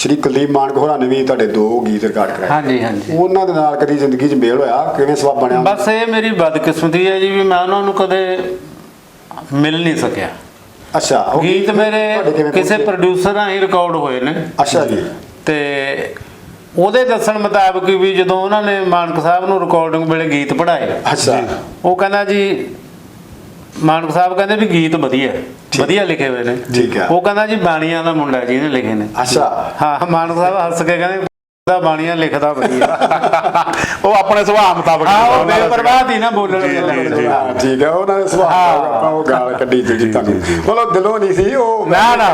ਸ਼੍ਰੀ ਕੁਲਦੀਪ ਮਾਨਕ ਹੋਰਾਂ ਨੇ ਵੀ ਤੁਹਾਡੇ ਦੋ ਗੀਤ ਰਿਕਾਰਡ ਕਰਾਏ। ਹਾਂਜੀ ਹਾਂਜੀ। ਉਹਨਾਂ ਦੇ ਨਾਲ ਕਦੀ ਜ਼ਿੰਦਗੀ 'ਚ ਮੇਲ ਹੋਇਆ? ਕਿਵੇਂ ਸਬਬ ਬਣਿਆ ਬਸ ਇਹ ਮੇਰੀ ਬਦਕਿਸਮਤੀ ਹੈ ਜੀ ਵੀ ਮੈਂ ਉਹਨਾਂ ਨੂੰ ਕਦੇ ਮਿਲ ਨਹੀਂ ਸਕਿਆ। ਅੱਛਾ ਉਹ ਗੀਤ ਮੇਰੇ ਕਿਸੇ? ਪ੍ਰੋਡਿਊਸਰ ਰਾਹੀਂ ਰਿਕਾਰਡ ਹੋਏ ਨੇ। ਅੱਛਾ ਜੀ। ਤੇ ਉਹਦੇ ਦੱਸਣ ਮੁਤਾਬਕ ਵੀ ਜਦੋਂ ਉਹਨਾਂ ਨੇ ਮਾਨਕ ਸਾਹਿਬ ਨੂੰ ਰਿਕਾਰਡਿੰਗ ਵੇਲੇ ਗੀਤ ਪੜਾਏ ਅੱਛਾ। ਉਹ ਕਹਿੰਦਾ ਜੀ ਮਾਨਕ ਸਾਹਿਬ ਕਹਿੰਦੇ ਵੀ ਗੀਤ ਵਧੀਆ। ਵਧੀਆ ਲਿਖੇ ਹੋਏ ਨੇ। ਠੀਕ ਹੈ। ਉਹ ਕਹਿੰਦਾ ਜੀ ਬਾਣੀਆਂ ਦਾ ਮੁੰਡਾ ਜੀ ਇਹਨੇ ਲਿਖੇ ਨੇ। ਅੱਛਾ। ਹਾਂ ਮਾਨਕ ਸਾਹਿਬ ਹੱਸ ਕੇ ਕਹਿੰਦੇ ਦਾ ਬਾਣੀਆਂ ਲਿਖਦਾ ਵਧੀਆ। ਉਹ ਆਪਣੇ ਸੁਭਾਅ ਮੁਤਾਬਕ ਹਾਂ ਉਹ ਬੇਪਰਵਾਹ ਦੀ ਨਾ ਬੋਲਣ। ਹਾਂ, ਠੀਕ ਹੈ ਉਹਨਾਂ ਦੇ ਸੁਭਾਅ। ਆਪਾਂ ਉਹ ਗਾਲ ਕੱਢੀ ਜੀ ਤੁਹਾਨੂੰ। ਮਤਲਬ ਦਿਲੋਂ ਨਹੀਂ ਸੀ ਉਹ ਨਾ ਨਾ।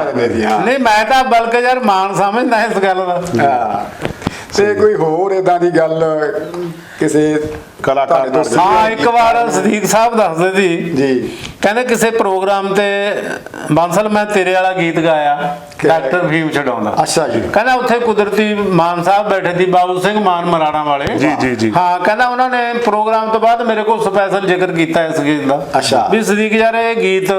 ਨਹੀਂ ਮੈਂ ਤਾਂ ਬਲਕਿ ਯਾਰ ਮਾਨ ਸਮਝਦਾ ਇਸ ਗੱਲ ਦਾ। ਹਾਂ। ਤੇ ਕੋਈ ਹੋਰ ਇਦਾਂ ਦੀ ਗੱਲ ਕਿਸੇ ਕਲਾਕਾਰ ਨਾਲ ਹਾਂ ਇੱਕ ਵਾਰ ਸਦੀਕ ਸਾਹਿਬ ਦੱਸਦੇ ਸੀ ਜੀ। ਕਹਿੰਦੇ ਕਿਸੇ ਪ੍ਰੋਗਰਾਮ ਤੇ ਬਾਂਸਲ ਮੈਂ ਤੇਰੇ ਵਾਲਾ ਗੀਤ ਗਾਇਆ? ਡਾਕਟਰ ਭੀਮ ਛਡਾਉਂਦਾ। ਅੱਛਾ ਜੀ। ਕਹਿੰਦਾ ਉੱਥੇ ਕੁਦਰਤੀ ਮਾਨ ਸਾਹਿਬ ਬੈਠੇ ਸੀ ਬਾਬੂ ਸਿੰਘ ਮਾਨ ਮਰਾਣਾ ਵਾਲੇ। ਜੀ, ਜੀ, ਜੀ। ਹਾਂ ਕਹਿੰਦਾ ਉਹਨਾਂ ਨੇ ਪ੍ਰੋਗਰਾਮ ਤੋਂ ਬਾਅਦ ਮੇਰੇ ਕੋਲ ਸਪੈਸ਼ਲ ਜ਼ਿਕਰ ਕੀਤਾ ਇਸ ਗੀਤ ਦਾ। ਅੱਛਾ। ਵੀ ਸਦੀਕ ਯਾਰ ਇਹ ਗੀਤ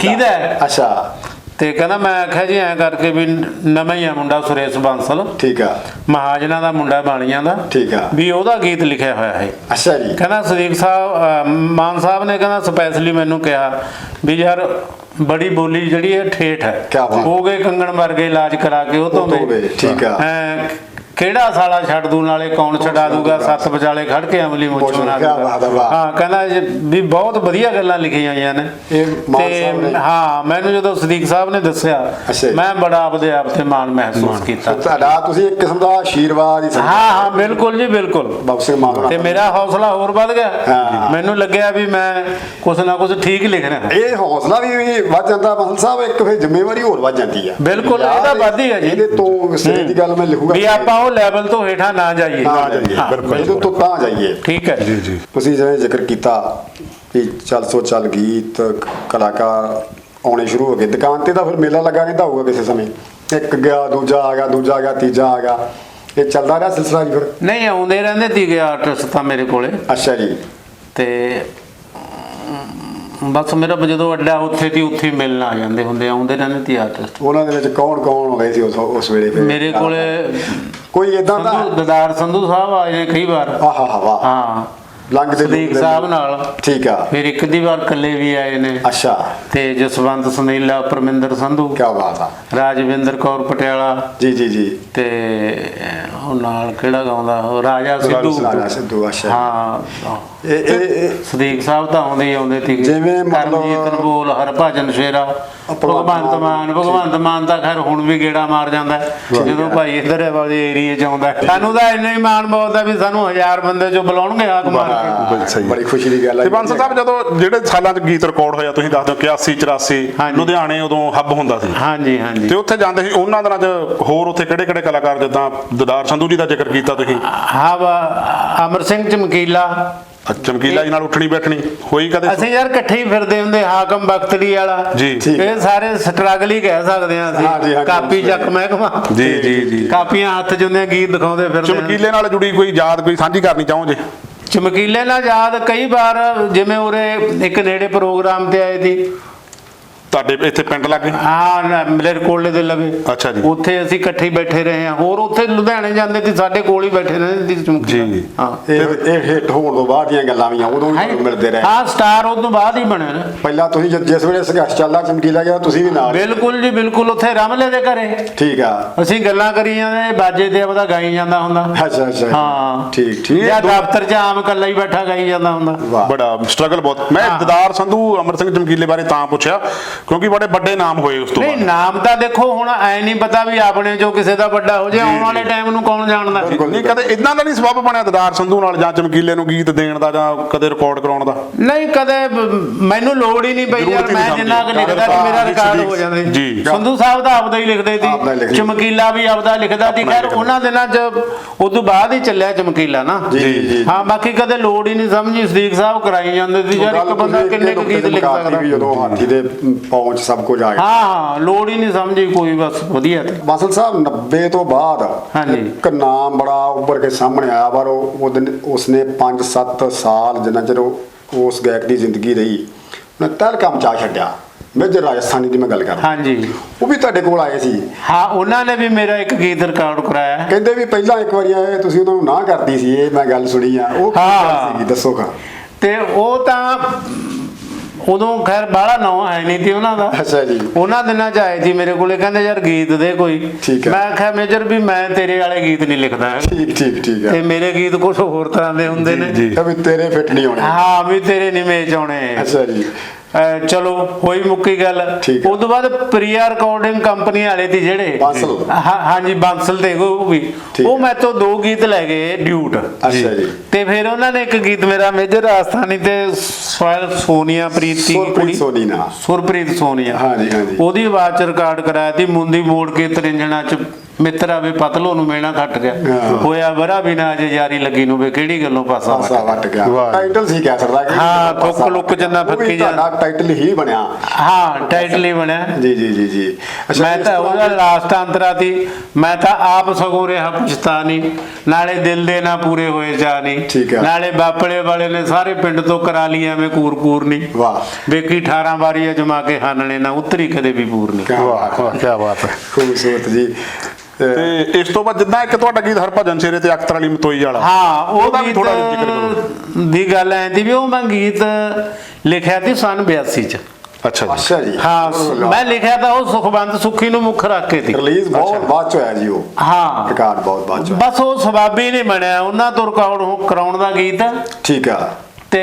ਕਿਹਦਾ? ਅੱਛਾ। ਤੇ ਕਹਿੰਦਾ ਮੈਂ ਆਖਿਆ ਜੀ ਐਂ ਕਰਕੇ ਵੀ ਨਵਾਂ ਹੀ ਆ ਮੁੰਡਾ ਸੁਰੇਸ਼ ਬਾਂਸਲ। ਠੀਕ ਆ। ਮਹਾਜਨਾਂ ਦਾ ਮੁੰਡਾ ਬਾਣੀਆਂ ਦਾ। ਠੀਕ ਆ। ਵੀ ਉਹਦਾ ਗੀਤ ਲਿਖਿਆ ਹੋਇਆ ਹੈ। ਅੱਛਾ ਜੀ। ਕਹਿੰਦਾ ਸਦੀਕ ਸਾਹਿਬ ਮਾਨ ਸਾਹਿਬ ਨੇ ਕਹਿੰਦਾ ਸਪੈਸ਼ਲੀ ਮੈਨੂੰ ਕਿਹਾ ਵੀ ਯਾਰ ਬੜੀ ਬੋਲੀ ਜਿਹੜੀ ਹੈ ਠੇਠ ਹੈ। ਹੋ ਗਏ ਕੰਗਣ ਵਰਗੇ ਇਲਾਜ ਕਰਾ ਕੇ ਉਹ ਤੋਂ ਠੀਕ ਆ। ਹੈਂ, ਕਿਹੜਾ ਸਾਲਾ ਛੱਡ ਦੂ ਨਾਲੇ ਕੌਣ ਛਡਾ ਦੂਗਾ? ਸੱਤ ਵਿਚਾਲੇ ਖੜ ਕੇ ਅਮਲੀ ਮੁੱਛ ਬਣਾ ਹੈ, ਦੂਗਾ। ਹਾਂ ਕਹਿੰਦਾ ਵੀ ਬਹੁਤ ਵਧੀਆ ਗੱਲਾਂ ਲਿਖੀਆਂ ਹੋਈਆਂ ਨੇ। ਨੇ- ਹਾਂ ਮੈਨੂੰ ਜਦੋਂ ਸਦੀਕ ਸਾਹਿਬ ਨੇ ਦੱਸਿਆ। ਮੈਂ ਬੜਾ ਆਪਦੇ ਆਪ ਤੇ ਮਾਣ ਮਹਿਸੂਸ ਕੀਤਾ। ਤੁਹਾਡਾ ਤੁਸੀਂ ਇੱਕ ਕਿਸਮ ਦਾ ਆਸ਼ੀਰਵਾਦ ਹੀ ਹਾਂ ਹਾਂ ਬਿਲਕੁਲ ਜੀ ਬਿਲਕੁਲ। ਬਾਬੂ ਸਿੰਘ ਮਾਨ ਤੇ ਮੇਰਾ ਹੌਸਲਾ ਹੋਰ ਵੱਧ ਗਿਆ। ਹਾਂ। ਮੈਨੂੰ ਲੱਗਿਆ ਵੀ ਮੈਂ ਕੁਛ ਨਾ ਕੁਛ ਠੀਕ ਲਿਖ ਰਿਹਾ। ਇਹ ਹੌਸਲਾ ਵੀ ਵੱਧ ਜਾਂਦਾ ਮਸਲ ਸਾਹਿਬ ਇੱਕ ਫਿਰ ਜ਼ਿੰਮੇਵਾਰੀ ਹੋਰ ਵੱਧ ਜਾਂਦੀ ਆ। ਬਿਲਕੁਲ, ਇਹਦਾ ਵੱਧ ਹੀ ਆ ਜੀ। ਇਹਦੇ ਤੋਂ ਸਿਰੇ ਦੀ ਗੱਲ ਮੈਂ ਲਿਖੂਗਾ ਵੀ ਆਪਾਂ ਉਹ ਲੈਵਲ ਤੋਂ ਹੇਠਾਂ ਨਾ ਜਾਈਏ। ਨਾ ਜਾਈਏ ਬਿਲਕੁਲ ਇਹਦੇ ਤੋਂ ਤਾਂ ਜਾਈਏ। ਠੀਕ ਹੈ। ਜੀ ਜੀ। ਤੁਸੀਂ ਜਿਵੇਂ ਜ਼ਿਕਰ ਕੀਤਾ ਵੀ ਚੱਲ ਸੋ ਚੱਲ ਗੀਤ ਕ- ਕਲਾਕਾਰ ਆਉਣੇ ਸ਼ੁਰੂ ਹੋ ਗਏ। ਦੁਕਾਨ ਤੇ ਤਾਂ ਫਿਰ ਮੇਲਾ ਲੱਗਾ ਰਹਿੰਦਾ ਹੋਊਗਾ ਕਿਸੇ ਸਮੇਂ। ਇੱਕ ਗਿਆ ਦੂਜਾ ਆ ਗਿਆ ਦੂਜਾ ਆ ਗਿਆ ਤੀਜਾ ਆ ਗਿਆ। ਇਹ ਚੱਲਦਾ ਰਿਹਾ ਸਿਲਸਿਲਾ ਜੀ ਫਿਰ? ਨਹੀਂ ਆਉਂਦੇ ਰਹਿੰਦੇ ਸੀਗੇ ਆਰਟਿਸਟ ਤਾਂ ਮੇਰੇ ਕੋਲੇ। ਅੱਛਾ ਜੀ। ਤੇ ਬਸ ਮੇਰਾ ਜਦੋਂ ਅੱਡਾ ਉੱਥੇ ਦੀ ਉੱਥੇ ਹੀ ਮਿਲਣ ਆ ਜਾਂਦੇ ਹੁੰਦੇ ਆਉਂਦੇ ਰਹਿੰਦੇ ਸੀ ਆਰਟਿਸਟ ਉਹਨਾਂ ਦੇ ਵਿੱਚ ਕੌਣ ਕੌਣ ਆਉਂਦੇ ਸੀ ਉਸ ਉਸ ਵੇਲੇ ਫਿਰ? ਮੇਰੇ ਕੋਲੇ ਕੋਈ ਇਦਾਂ ਦਾ ਦਦਾਰ ਸੰਧੂ ਸਾਹਿਬ ਆਏ ਨੇ ਕਈ ਵਾਰ। ਆਹਾ ਹਵਾ ਹਾਂ। ਲੰਘਦੇ ਸਦੀਕ ਸਾਹਿਬ ਨਾਲ। ਠੀਕ ਆ। ਫਿਰ ਇੱਕ ਦੀ ਵਾਰ ਇਕੱਲੇ ਵੀ ਆਏ ਨੇ। ਅੱਛਾ। ਤੇ ਜਸਵੰਤ ਸੁਨੀਲਾ ਪਰਮਿੰਦਰ ਸੰਧੂ। ਕੀ ਬਾਤ ਆ। ਰਾਜਵਿੰਦਰ ਕੌਰ ਪਟਿਆਲਾ। ਜੀ ਜੀ ਜੀ। ਤੇ ਉਹ ਨਾਲ ਕਿਹੜਾ ਗਾਉਂਦਾ? ਉਹ ਰਾਜਾ ਸਿੱਧੂ। ਰਾਜਾ ਸਿੱਧੂ, ਅੱਛਾ। ਹਾਂ। ਇਹ ਇਹ ਸਦੀਕ ਸਾਹਿਬ ਤਾਂ ਆਉਂਦੇ ਆਉਂਦੇ ਸੀ ਜਿਵੇਂ ਮਤਲਬ- ਕਰਮਜੀਤ ਨਬੋਲ ਹਰਭਜਨ ਸ਼ੇਰਾ। ਭਗਵੰਤ ਮਾਨ ਭਗਵੰਤ ਮਾਨ ਤਾਂ ਖੈਰ ਹੁਣ ਵੀ ਗੇੜਾ ਮਾਰ ਜਾਂਦਾ। ਜਦੋਂ ਭਾਈ ਇਧਰ ਵਾਲੇ ਏਰੀਏ ਚ ਆਉਂਦਾ। ਸਾਨੂੰ ਤਾਂ ਇੰਨਾ ਹੀ ਮਾਣ ਬਹੁਤ ਵੀ ਸਾਨੂੰ ਹਜ਼ਾਰ ਬੰਦੇ ਚੋਂ ਬੁਲਾਉਣਗੇ ਆਕ ਮਾਰ ਕੇ। ਬੜੀ ਖੁਸ਼ੀ ਦੀ ਗੱਲ ਹੈ ਤੇ ਬਾਂਸਲ ਸਾਹਿਬ ਜਦੋਂ ਜਿਹੜੇ ਸਾਲਾਂ 'ਚ ਗੀਤ ਰਿਕਾਰਡ ਹੋਇਆ ਤੁਸੀਂ ਦੱਸਦੇ ਹੋ 81 84 ਹਾਂਜੀ। ਲੁਧਿਆਣੇ ਉਦੋਂ ਹੱਬ ਹੁੰਦਾ ਸੀ ਹਾਂਜੀ ਹਾਂਜੀ ਤੇ ਉੱਥੇ ਜਾਂਦੇ ਸੀ ਉਹਨਾਂ ਦਿਨਾਂ 'ਚ ਹੋਰ ਉੱਥੇ ਕਿਹੜੇ ਕਿਹੜੇ ਕਲਾਕਾਰ ਜਿੱਦਾਂ ਦਦਾਰ ਸੰਧੂ ਜੀ ਦਾ ਜ਼ਿਕਰ ਕੀਤਾ ਤੁਸੀਂ ਹਾਂ ਵਾ- ਅਮਰ ਸਿੰਘ ਚਮਕੀਲਾ ਚਮਕੀਲਾ ਜੀ ਨਾਲ ਉੱਠਣੀ ਬੈਠਣੀ ਹੋਈ ਕਦੇ ਅਸੀਂ ਯਾਰ ਇਕੱਠੇ ਹੀ ਫਿਰਦੇ ਹੁੰਦੇ ਹਾਕਮ ਬਖਤਰੀ ਵਾਲਾ। ਜੀ। ਠੀਕ। ਇਹ ਸਾਰੇ ਸਟਰਗਲ ਹੀ ਕਹਿ ਸਕਦੇ ਹਾਂ ਅਸੀਂ। ਕਾਪੀ ਚੱਕ ਮਹਿਕਮਾ। ਜੀ ਜੀ ਜੀ। ਕਾਪੀਆਂ ਹੱਥ 'ਚ ਹੁੰਦੀਆਂ ਗੀਤ ਦਿਖਾਉਂਦੇ ਫਿਰਦੇ ਹਾਂ। ਚਮਕੀਲੇ ਨਾਲ ਜੁੜੀ ਕੋਈ ਯਾਦ ਕੋਈ ਸਾਂਝੀ ਕਰਨੀ ਚਾਹੋ ਜੇ? ਚਮਕੀਲੇ ਨਾਲ ਯਾਦ ਕਈ ਵਾਰ ਜਿਵੇਂ ਉਰੇ ਇੱਕ ਨੇੜੇ ਪ੍ਰੋਗਰਾਮ ਤੇ ਆਏ ਸੀ। ਤੁਹਾਡੇ ਇੱਥੇ ਪਿੰਡ ਲੱਗੇ? ਹਾਂ ਮਲੇਰਕੋਟਲੇ ਦੇ ਲਵੇ ਅੱਛਾ ਜੀ। ਉੱਥੇ ਅਸੀਂ ਇਕੱਠੇ ਹੀ ਬੈਠੇ ਰਹੇ ਹਾਂ। ਹੋਰ ਉੱਥੇ ਲੁਧਿਆਣੇ ਜਾਂਦੇ ਸੀ ਸਾਡੇ ਕੋਲ ਹੀ ਬੈਠੇ ਰਹਿੰਦੇ ਸੀ ਚਮਕੀਲਾ ਜੀ। ਹਾਂ। ਇਹ ਇਹ ਹਿੱਟ ਹੋਣ ਤੋਂ ਬਾਅਦ ਦੀਆਂ ਗੱਲਾਂ ਵੀ ਆ ਉਦੋਂ ਵੀ ਮਿਲਦੇ ਰਹੇ। ਹਾਂ ਸਟਾਰ ਉਹ ਤੋਂ ਬਾਅਦ ਹੀ ਬਣੇ ਨੇ। ਪਹਿਲਾਂ ਤੁਸੀਂ ਜਿਸ ਵੇਲੇ ਸੰਘਰਸ਼ ਚੱਲਦਾ ਚਮਕੀਲਾ ਗਿਆ ਤੁਸੀਂ ਵੀ ਨਾਲ। ਬਿਲਕੁਲ ਜੀ ਬਿਲਕੁਲ। ਉੱਥੇ ਰਮਲੇ ਦੇ ਘਰੇ। ਠੀਕ ਆ। ਅਸੀਂ ਗੱਲਾਂ ਕਰੀ ਜਾਂਦੇ ਬਾਜੇ ਤੇ ਆਪਦਾ ਗਾਈ ਜਾਂਦਾ ਹੁੰਦਾ। ਅੱਛਾ ਅੱਛਾ। ਹਾਂ। ਠੀਕ ਠੀਕ। ਜਾਂ ਦਫ਼ਤਰ 'ਚ ਆਮ ਇਕੱਲਾ ਹੀ ਬੈਠਾ ਗਾਈ ਜਾਂਦਾ ਹੁੰਦਾ। ਬੜਾ ਸਟਰਗਲ ਬਹੁਤ। ਮੈਂ। ਦਦਾਰ ਸੰਧੂ ਅਮਰ ਸਿੰਘ ਚਮਕੀਲੇ ਬਾਰੇ ਤਾਂ ਪੁੱਛਿਆ। ਕਿਉਂਕਿ ਬੜੇ ਵੱਡੇ ਨਾਮ ਹੋਏ ਉਸ ਤੋਂ ਨਹੀਂ ਬਾਅਦ ਨਾਮ ਤਾਂ ਦੇਖੋ ਹੁਣ ਐ ਨਹੀਂ ਪਤਾ ਵੀ ਆਪਣੇ ਚੋਂ ਕਿਸੇ ਦਾ ਵੱਡਾ ਹੋ ਜਾਏ ਆਉਣ ਵਾਲੇ ਟਾਈਮ ਨੂੰ ਕੌਣ ਜਾਣਦਾ। ਨਹੀਂ ਕਦੇ ਇਦਾਂ ਦਾ ਨਹੀਂ ਸਬਬ ਬਣਿਆ ਦਦਾਰ ਸੰਧੂ ਨਾਲ ਜਾਂ ਚਮਕੀਲੇ ਨੂੰ ਗੀਤ ਦੇਣ ਦਾ ਜਾਂ ਕਦੇ ਰਿਕਾਰਡ ਕਰਾਉਣ ਦਾ ਨਹੀਂ ਕਦੇ ਬ- ਮੈਨੂੰ ਲੋੜ ਹੀ ਨਹੀਂ ਪਈ ਯਾਰ ਹੀ ਮੈਂ ਨਹੀਂ ਜਿੰਨਾ ਕੁ ਸਮਝੀ। ਲਿਖਦਾ ਸੀ ਮੇਰਾ ਰਿਕਾਰਡ ਹੋ ਜਾਂਦਾ ਸੀ। ਜੀ। ਸੰਧੂ ਸਾਹਿਬ ਦਾ ਆਪਦਾ ਹੀ ਲਿਖਦੇ ਆਪਦਾ ਹੀ ਸੀ। ਚਮਕੀਲਾ ਵੀ ਆਪਦਾ ਲਿਖਦਾ ਸੀ ਆਪਣਾ ਖੈਰ ਲਿਖਦਾ। ਉਹਨਾਂ ਦਿਨਾਂ 'ਚ ਉਦੋਂ ਬਾਅਦ ਹੀ ਚੱਲਿਆ ਚਮਕੀਲਾ ਨਾ ਜੀ ਜੀ ਜੀ ਹਾਂ ਬਾਕੀ ਕਦੇ ਲੋੜ ਹੀ ਨਹੀਂ ਸਮਝੀ ਸਦੀਕ ਸਾਹਿਬ ਕਰਾਈ ਜਾਂਦੇ ਸੀ ਯਾਰ ਇੱਕ ਬੰਦਾ ਕਿੰਨੇ ਕੁ ਗੀਤ ਲਿਖ ਸਕਦਾ ਵੀ ਜਦੋਂ ਹਾਥੀ ਦੇ ਪਹੁੰਚ ਸਭ ਕੁਝ ਆ ਗਿਆ। ਹਾਂ ਲੋੜ ਹੀ ਨਹੀਂ ਸਮਝੀ ਕੋਈ ਬਸ ਵਧੀਆ ਤੇ। ਬਾਸਲ ਸਾਹਿਬ 90 ਤੋਂ ਬਾਅਦ ਹਾਂਜੀ। ਇੱਕ ਨਾਮ ਬੜਾ ਉੱਭਰ ਕੇ ਸਾਹਮਣੇ ਆਇਆ ਪਰ ਉਹ ਉਹ ਦਿਨ- ਉਸਨੇ 5-7 ਸਾਲ ਜਿੰਨਾ ਚਿਰ ਉਹ ਉਸ ਗਾਇਕ ਦੀ ਜ਼ਿੰਦਗੀ ਰਹੀ ਉਹਨੇ ਤਹਿਲਕਾ ਮਚਾ ਛੱਡਿਆ ਮੇਜਰ ਰਾਜਸਥਾਨੀ ਦੀ ਮੈਂ ਗੱਲ ਕਰ ਰਿਹਾ ਹਾਂਜੀ। ਉਹ ਵੀ ਤੁਹਾਡੇ ਕੋਲ ਆਏ ਸੀ। ਹਾਂ ਉਹਨਾਂ ਨੇ ਵੀ ਮੇਰਾ ਇੱਕ ਗੀਤ ਰਿਕਾਰਡ ਕਰਾਇਆ। ਕਹਿੰਦੇ ਵੀ ਪਹਿਲਾਂ ਇੱਕ ਵਾਰੀ ਆਏ ਤੁਸੀਂ ਉਹਨਾਂ ਨੂੰ ਨਾ ਕਰਦੀ ਸੀ ਇਹ ਮੈਂ ਗੱਲ ਸੁਣੀ ਆ ਉਹ ਕੀ ਗੱਲ ਹਾਂ। ਸੀਗੀ ਦੱਸੋ ਖਾਂ ਤੇ ਉਹ ਤਾਂ ਉਦੋਂ ਖੈਰ ਬਾਹਲਾ ਨਾਂ ਹੈ ਨਹੀਂ ਸੀ ਉਹਨਾਂ ਦਾ। ਅੱਛਾ ਜੀ। ਉਹਨਾਂ ਦਿਨਾਂ ਚ ਆਏ ਸੀ ਮੇਰੇ ਕੋਲੇ ਕਹਿੰਦੇ ਯਾਰ ਗੀਤ ਦੇ ਕੋਈ। ਮੈਂ ਆਖਿਆ ਮੇਜਰ ਵੀ ਮੈਂ ਤੇਰੇ ਵਾਲੇ ਗੀਤ ਨਹੀਂ ਲਿਖਦਾ। ਠੀਕ ਠੀਕ ਠੀਕ ਤੇ ਹੈ ਮੇਰੇ ਗੀਤ ਕੁਝ ਹੋਰ ਤਰ੍ਹਾਂ ਦੇ ਹੁੰਦੇ ਨੇ। ਜੀ। ਤਾਂ ਵੀ ਤੇਰੇ ਫਿੱਟ ਨਹੀਂ ਹੋਣੇ। ਹਾਂ ਵੀ ਤੇਰੇ ਨਹੀਂ ਮੇਚ ਆਉਣੇ ਅੱਛਾ ਜੀ। ਚਲੋ ਹੋਈ ਮੁੱਕੀ ਗੱਲ। ਉਸ ਤੋਂ ਬਾਅਦ ਪ੍ਰਿਆ ਰਿਕਾਰਡਿੰਗ ਕੰਪਨੀ ਵਾਲੇ ਸੀ ਜਿਹੜੇ। ਹਾਂਜੀ ਬਾਂਸਲ ਦੇ ਉਹ ਵੀ। ਉਹ। ਮੈਂ ਤੋਂ ਦੋ ਗੀਤ ਲੈ ਗਏ ਡਿਊਟ ਅੱਛਾ ਜੀ। ਤੇ ਫਿਰ ਉਹਨਾਂ ਨੇ ਇੱਕ ਗੀਤ ਮੇਰਾ ਮੇਜਰ ਰਾਜਸਥਾਨੀ ਤੇ ਸੋਨੀਆ ਪ੍ਰੀਤੀ ਦੀ ਸੁਰਪ੍ਰੀਤ ਸੋਨੀਆ। ਹਾਂਜੀ, ਹਾਂਜੀ। ਉਹਦੀ ਆਵਾਜ਼ ਚ ਰਿਕਾਰਡ ਕਰਾਇਆ ਸੀ ਮੁੰਦੀ ਮੋੜ ਕੇ ਤਰਿੰਜਣਾ ਚ ਮਿੱਤਰਾ ਵੇ ਪਤਲੋ ਨੂੰ ਮੇਣਾ ਖੱਟ ਗਿਆ। ਹੋਇਆ ਬਰਾ ਬਿਨਾ ਅਜੇ ਯਾਰੀ ਲੱਗੀ ਨੂੰ ਵੇ ਕਿਹੜੀ ਗੱਲੋਂ ਪਾਸਾ ਵੱਟ ਗਿਆ। ਟਾਈਟਲ ਸੀ ਕਹਿ ਸਕਦਾ ਕਿ ਹਾਂ, ਥੁੱਕ ਲੁੱਕ। ਜਿੰਨਾ ਫੱਕੀ ਜਾ- ਤੁਹਾਡਾ ਟਾਈਟਲ ਹੀ ਬਣਿਆ। ਹਾਂ ਟਾਈਟਲ ਹੀ ਬਣਿਆ। ਜੀ ਜੀ ਜੀ ਜੀ। ਮੈਂ ਤਾਂ ਉਹਦਾ ਲਾਸਟ ਅੰਤਰਾ ਸੀ। ਮੈਂ ਤਾਂ ਆਪ ਸਗੋਂ ਰਿਹਾ ਪੁਛਤਾਨੀ। ਨਾਲੇ ਦਿਲ ਦੇ ਨਾ ਪੂਰੇ ਹੋਏ ਜਾਨੀ। ਠੀਕ ਹੈ। ਨਾਲੇ ਬਾਪਲੇ ਵਾਲੇ ਨੇ ਸਾਰੇ ਪਿੰਡ ਤੋਂ ਕਰਾ ਲਈ ਐਵੇਂ ਕੂਰ ਕੂਰ ਨਹੀਂ ਵਾਹ ਵੇਖੀ 18 ਵਾਰੀ ਅਜਮਾ ਕੇ ਹਾਨਣੇ ਨਾ ਉਤਰੀ ਕਦੇ ਵੀ ਪੂਰ ਨਹੀਂ ਕਿਆ ਵਾਹ ਬਾਤ ਵਾਹ ਕੀ ਬਾਤ ਹੈ। ਖੂਬਸੂਰਤ ਜੀ। ਤੇ ਇਸ ਤੋਂ ਬਾਅਦ ਜਿੱਦਾਂ ਇੱਕ ਤੁਹਾਡਾ ਗੀਤ ਹਰਭਜਨ ਸ਼ੇਰੇ ਤੇ ਅਖਤਰ ਵਾਲੀ ਮਤੋਈ ਵਾਲਾ ਹਾਂ ਉਹ ਉਹਦਾ ਵੀ ਜਿਹਾ ਜ਼ਿਕਰ ਕਰੋ। ਦੀ ਗੱਲ ਐ ਦੀ ਵੀ ਉਹ ਮੈਂ ਗੀਤ ਲਿਖਿਆ ਸੀ ਸਨ 82 ਚ। ਅੱਛਾ ਜੀ। ਅੱਛਾ ਜੀ। ਹਾਂ ਮੈਂ ਲਿਖਿਆ ਤਾਂ ਉਹ ਸੁਖਵੰਤ ਸੁਖੀ ਨੂੰ ਮੁੱਖ ਰੱਖ ਕੇ ਸੀ। ਰਿਲੀਜ਼ ਬਹੁਤ ਬਾਅਦ ਚ ਹੋਇਆ ਜੀ ਉਹ। ਹਾਂ। ਰਿਕਾਰਡ ਬਹੁਤ ਬਾਅਦ ਚ। ਬਸ ਉਹ ਸਵਾਬੀ ਨਹੀਂ ਬਣਿਆ ਉਹਨਾਂ ਤੋਂ ਰਿਕਾਰਡ ਹੋ- ਕਰਾਉਣ ਦਾ ਗੀਤ ਠੀਕ ਆ। ਤੇ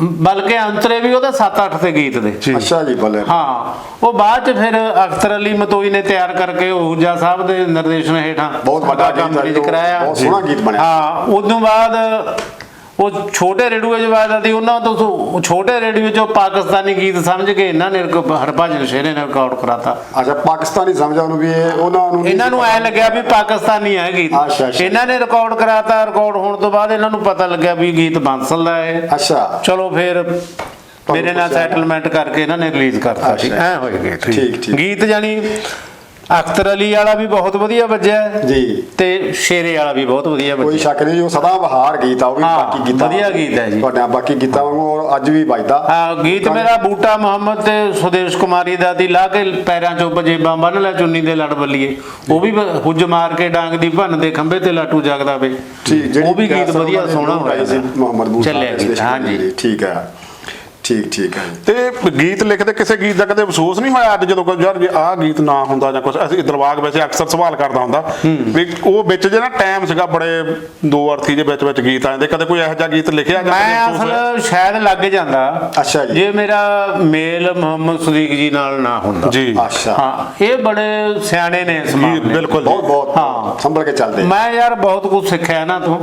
ਬਲਕਿ ਅੰਤਰੇ ਵੀ ਉਹਦਾ 7-8 ਤੇ ਗੀਤ ਦੇ। ਅੱਛਾ ਜੀ ਭਲੇ ਹਾਂ ਉਹ ਬਾਅਦ ਚ ਫਿਰ ਅਖਤਰ ਅਲੀ ਮਤੋਈ ਨੇ ਤਿਆਰ ਕਰਕੇ ਊਰਜਾ ਸਾਹਿਬ ਦੇ ਨਿਰਦੇਸ਼ਨ ਹੇਠਾਂ ਬਹੁਤ ਵੱਡਾ ਕੰਮ ਕਰਾਇਆ। ਬਹੁਤ ਸੋਹਣਾ ਗੀਤ ਬਣਿਆ। ਹਾਂ ਉਦੋਂ ਬਾਅਦ ਉਹ ਛੋਟੇ ਰੇਡੀਓ ਜਵਾਦਾ ਦੀ ਉਹਨਾਂ ਤੋਂ ਸੋ- ਉਹ ਛੋਟੇ ਰੇਡੀਓ ਚੋਂ ਪਾਕਿਸਤਾਨੀ ਗੀਤ ਸਮਝ ਕੇ ਇਹਨਾਂ ਨੇ ਹਰਭਜਨ ਸ਼ੇਰੇ ਨੇ ਰਿਕਾਰਡ ਕਰਾਤਾ ਅੱਛਾ ਪਾਕਿਸਤਾਨੀ ਸਮਝਾ ਉਹਨੂੰ ਵੀ ਇਹ ਉਹਨਾਂ ਨੂੰ ਇਹਨਾਂ ਨੂੰ ਐ ਲੱਗਿਆ ਵੀ ਪਾਕਿਸਤਾਨੀ ਹੈ ਗੀਤ। ਇਹਨਾਂ ਨੇ ਰਿਕਾਰਡ ਕਰਾਤਾ ਰਿਕਾਰਡ ਹੋਣ ਤੋਂ ਬਾਅਦ ਇਹਨਾਂ ਨੂੰ ਪਤਾ ਲੱਗਿਆ ਵੀ ਗੀਤ ਬਾਂਸਲ ਦਾ ਹੈ ਅੱਛਾ ਚਲੋ ਫਿਰ ਮੇਰੇ ਨਾਲ। ਸੈਟਲਮੈਂਟ ਕਰਕੇ ਇਹਨਾਂ ਨੇ ਰਿਲੀਜ਼ ਕਰਤਾ ਸੀ ਅੱਛਾ। ਐ ਹੋਏ ਗਏ ਠੀਕ, ਠੀਕ। ਗੀਤ ਜਾਨੀ ਅਖਤਰ ਅਲੀ ਵਾਲਾ ਵੀ ਬਹੁਤ ਵਧੀਆ ਵੱਜਿਆ ਹੈ ਜੀ। ਤੇ ਸ਼ੇਰੇ ਵਾਲਾ ਵੀ ਬਹੁਤ ਵਧੀਆ ਕੋਈ ਵੱਜਿਆ। ਸ਼ੱਕ ਨਹੀਂ ਉਹ ਸਦਾ ਬਹਾਰ ਗੀਤ ਆ ਉਹ ਵੀ ਹਾਂ, ਬਾਕੀ ਗੀਤਾਂ ਵਧੀਆ ਗੀਤ ਹੈ ਜੀ। ਤੁਹਾਡਾ ਬਾਕੀ ਗੀਤਾਂ ਵਾਂਗੂ ਔਰ ਅੱਜ ਵੀ ਵੱਜਦਾ। ਹਾਂ ਗੀਤ ਮੇਰਾ ਬੂਟਾ ਮੁਹੰਮਦ ਤੇ ਸੁਦੇਸ਼ ਕੁਮਾਰੀ ਦਾ ਦੀ ਲਾ ਕੇ ਪੈਰਾਂ ਚੋਂ ਪਜੇਬਾਂ ਬੰਨ ਲੈ ਚੁੰਨੀ ਦੇ ਲੜ ਬੱਲੀਏ। ਉਹ ਵੀ ਹੁੱਜ ਮਾਰ ਕੇ ਡਾਂਗ ਦੀ ਭੰਨ ਦੇ ਖੰਭੇ ਤੇ ਲਾਟੂ ਜਗਦਾ ਵੇ। ਉਹ ਵੀ ਗੀਤ ਵਧੀਆ ਸੋਹਣਾ ਹੋਇਆ ਸੀ ਮੁਹੰਮਦ ਬੂਟਾ ਚੱਲਿਆ ਗੀਤ ਹਾਂਜੀ। ਜੀ, ਠੀਕ ਹੈ। ਠੀਕ ਠੀਕ ਹੈ ਜੀ। ਤੇ ਗੀਤ ਲਿਖਦੇ ਕਿਸੇ ਗੀਤ ਦਾ ਕਦੇ ਅਫਸੋਸ ਨਹੀਂ ਹੋਇਆ ਅੱਜ ਜਦੋਂ ਕੋਈ ਯਾਰ ਜੇ ਆਹ ਗੀਤ ਨਾ ਹੁੰਦਾ ਜਾਂ ਕੁਝ ਅਸੀਂ ਦਿਲਵਾਗ ਵੈਸੇ ਅਕਸਰ ਸਵਾਲ ਕਰਦਾ ਹੁੰਦਾ ਵੀ ਉਹ ਵਿੱਚ ਜਿਹੜਾ ਟਾਈਮ ਸੀਗਾ ਬੜੇ ਦੋ ਅਰਥੀ ਦੇ ਵਿੱਚ ਵਿੱਚ ਗੀਤ ਆਉਂਦੇ ਕਦੇ ਕੋਈ ਇਹੋ ਜਿਹਾ ਗੀਤ ਲਿਖਿਆ ਜਾਂ ਮੈਂ? ਅਸਲ ਸ਼ਾਇਦ ਲੱਗ ਜਾਂਦਾ ਅੱਛਾ ਜੀ। ਜੇ ਮੇਰਾ ਮੇਲ ਮੁਹੰਮਦ ਸਦੀਕ ਜੀ ਨਾਲ ਨਾ ਹੁੰਦਾ ਜੀ ਅੱਛਾ ਹਾਂ ਇਹ ਬੜੇ ਸਿਆਣੇ ਨੇ ਇਸ ਜੀ ਮਾਮਲੇ। ਬਿਲਕੁਲ ਬਹੁਤ ਬਹੁਤ ਹਾਂ। ਸੰਭਲ ਕੇ ਚੱਲਦੇ ਮੈਂ ਯਾਰ ਬਹੁਤ ਕੁਝ ਸਿੱਖਿਆ ਇਹਨਾਂ ਤੋਂ